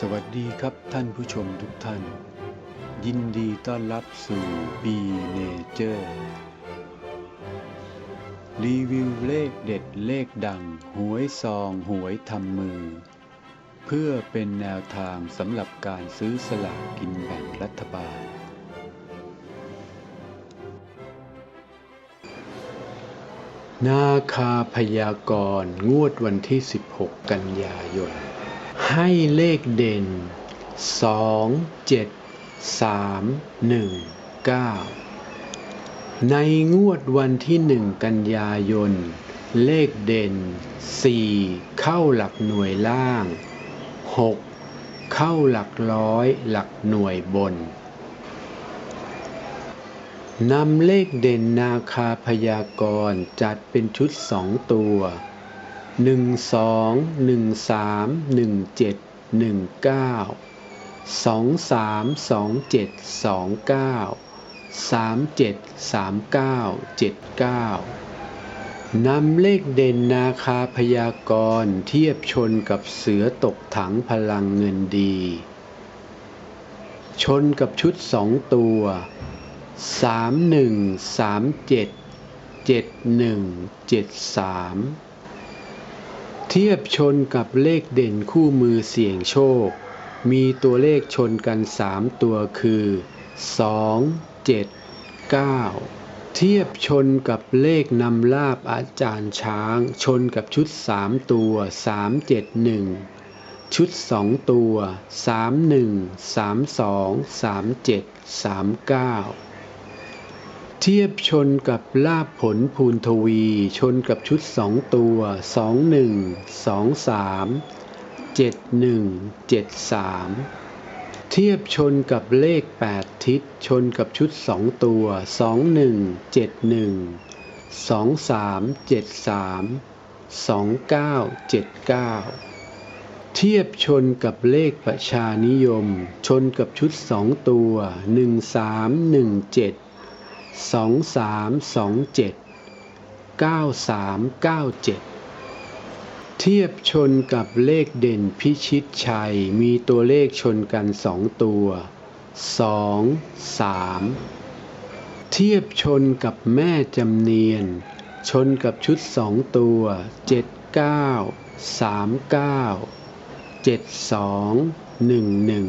สวัสดีครับท่านผู้ชมทุกท่าน ยินดีต้อนรับสู่ B Nature รีวิวเลขเด็ดเลขดัง หวยซองหวยทำมือ เพื่อเป็นแนวทางสำหรับการซื้อสลากกินแบ่งรัฐบาล นาคาพยากรณ์งวดวันที่ 16 กันยายน ให้เลขเด่น 2 7 3 1 9 ในงวดวันที่ 1 กันยายน เลขเด่น 4 เข้าหลักหน่วยล่าง 6 เข้าหลักร้อยหลักหน่วยบนนำเลขเด่นนาคาพยากรจัดเป็นชุดสองตัว หนึ่งสองหนึ่งสามหนึ่งเจ็ดหนึ่งเก้าสองสามสองเจ็ดสองเก้าสามเจ็ดสามเก้าเจ็ดเก้านำเลขเด่นนาคาพยากรเทียบชนกับเสือตกถังพลังเงินดี ชนกับชุดสองตัวสามหนึ่งสามเจ็ดเจ็ดหนึ่งเจ็ดสาม เทียบชนกับเลขเด่นคู่มือเสี่ยงโชค มีตัวเลขชนกัน 3 ตัวคือ 2 7 9 เทียบชนกับเลขนำลาบอาจารย์ช้าง ชนกับชุด 3 ตัว 371 ชุด 2 ตัว 31 32 37 39 เทียบชนกับลาบผลภูนทวี ชนกับชุดสองตัวสองหนึ่งสองสามเจ็ดหนึ่งเจ็ดสามเทียบชนกับเลขแปดทิศชนกับชุดสองตัวสองหนึ่งเจ็ดหนึ่งสองสามเจ็ดสามสองเก้าเจ็ดเก้าเทียบชนกับเลขประชานิยม ชนกับชุดสองตัวหนึ่งสามหนึ่งเจ็ด สองสามสองเจ็ดเก้าสามเก้าเจ็ดเทียบชนกับเลขเด่นพิชิตชัยมีตัวเลขชนกันสองตัวสองสามเทียบชนกับแม่จำเนียน ชนกับชุดสองตัวเจ็ดเก้าสามเก้าเจ็ดสองหนึ่งหนึ่ง